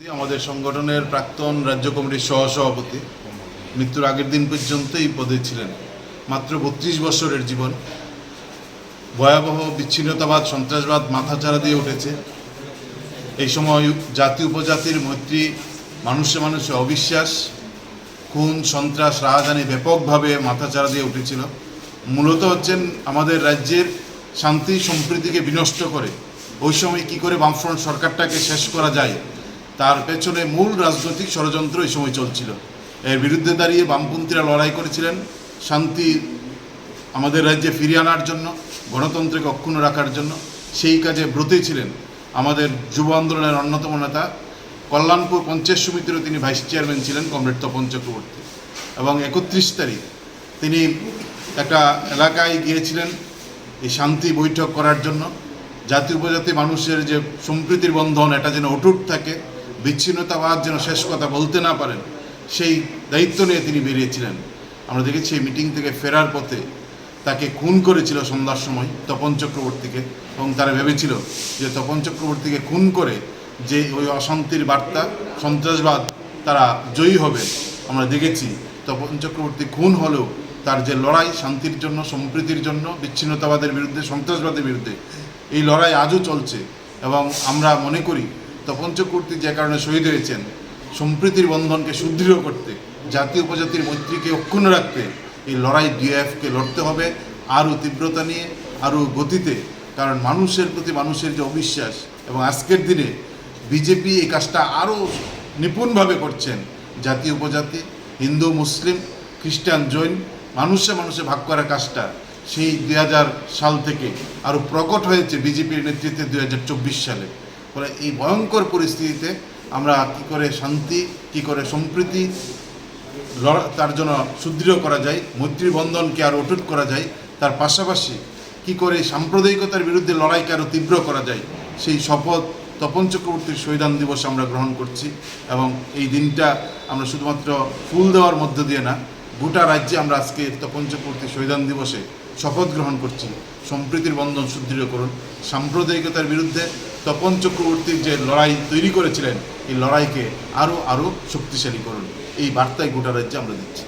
আমাদের সংগঠনের প্রাক্তন রাজ্য কমিটির সহসভাপতি। মৃত্যুর আগের দিন পর্যন্ত এই পদে ছিলেন। মাত্র বত্রিশ বছরের জীবন। ভয়াবহ, বিচ্ছিন্নতাবাদ, সন্ত্রাসবাদ মাথাচাড়া দিয়ে উঠেছে। এই সময় জাতি উপজাতির মৈত্রী, মানুষে মানুষে অবিশ্বাস, খুন, সন্ত্রাস, রাহাজানি ব্যাপকভাবে মাথাচাড়া দিয়ে উঠেছিল। মূলত হচ্ছেন আমাদের রাজ্যের শান্তি সম্প্রীতিকে বিনষ্ট করে। ওই সময় কী করে বামফ্রন্ট সরকারটাকে শেষ করা যায় তার পেছনে মূল রাজনৈতিক ষড়যন্ত্র এই সময় চলছিল। এর বিরুদ্ধে দাঁড়িয়ে বামপন্থীরা লড়াই করেছিলেন। শান্তি আমাদের রাজ্যে ফিরিয়ে আনার জন্য, গণতন্ত্রকে অক্ষুণ্ণ রাখার জন্য। সেই কাজে ব্রতী ছিলেন আমাদের যুব আন্দোলনের অন্যতম নেতা। কল্যাণপুর পঞ্চায়েত সমিতিরও তিনি ভাইস চেয়ারম্যান ছিলেন কমরেড তপন চক্রবর্তী। এবং একত্রিশ তারিখ তিনি একটা এলাকায় গিয়েছিলেন এই শান্তি বৈঠক করার জন্য। জাতি উপজাতি মানুষের যে সম্প্রীতির বন্ধন, এটা যেন অটুট থাকে। বিচ্ছিন্নতাবাদ যেন শেষ কথা বলতে না পারেন, সেই দায়িত্ব নিয়ে তিনি বেরিয়েছিলেন। আমরা দেখেছি এই মিটিং থেকে ফেরার পথে তাকে খুন করেছিল সন্ধ্যার সময় তপন চক্রবর্তীকে এবং তারা ভেবেছিল যে তপন চক্রবর্তীকে খুন করে যে ওই অশান্তির বার্তা, সন্ত্রাসবাদ তারা জয়ী হবে। আমরা দেখেছি তপন চক্রবর্তী খুন হলেও তার যে লড়াই শান্তির জন্য, সম্প্রীতির জন্য, বিচ্ছিন্নতাবাদের বিরুদ্ধে, সন্ত্রাসবাদের বিরুদ্ধে, এই লড়াই আজও চলছে এবং আমরা মনে করি তপন চক্রবর্তী যে কারণে শহীদ হয়েছেন, সম্প্রীতির বন্ধনকে সুদৃঢ় করতে জাতি উপজাতির মৈত্রীকে অক্ষুণ্ণ রাখতে এই লড়াই ডিএফকে লড়তে হবে, আরও তীব্রতা নিয়ে, আরও গতিতে। কারণ মানুষের প্রতি মানুষের যে অবিশ্বাস এবং আজকের দিনে বিজেপি এই কাজটা আরও নিপুণভাবে করছেন। জাতি উপজাতি, হিন্দু, মুসলিম, খ্রিস্টান, জৈন, মানুষে মানুষে ভাগ করার কাজটা সেই দুই হাজার সাল থেকে আরও প্রকট হয়েছে বিজেপির নেতৃত্বে দুই হাজার চব্বিশ সালে। ফলে এই ভয়ঙ্কর পরিস্থিতিতে আমরা কি করে শান্তি, কি করে সম্প্রীতি তার জন্য সুদৃঢ় করা যায় মৈত্রী বন্ধনকে আরও অটুট করা যায়, তার পাশাপাশি কি করে সাম্প্রদায়িকতার বিরুদ্ধে লড়াইকে আরও তীব্র করা যায়, সেই শপথ তপন চক্রবর্তীর শহীদান দিবস আমরা গ্রহণ করছি এবং এই দিনটা আমরা শুধুমাত্র ফুল দেওয়ার মধ্য দিয়ে না, গোটা রাজ্যে আমরা আজকে তপন চক্রবর্তীর শহীদান দিবসে শপথ গ্রহণ করছি। সম্প্রীতির বন্ধন সুদৃঢ় করুন, সাম্প্রদায়িকতার বিরুদ্ধে তপন চক্রবর্তীর যে লড়াই তৈরি করেছিলেন, এই লড়াইকে আরও আরও শক্তিশালী করুন। এই বার্তায় গোটা রাজ্যে আমরা দিচ্ছি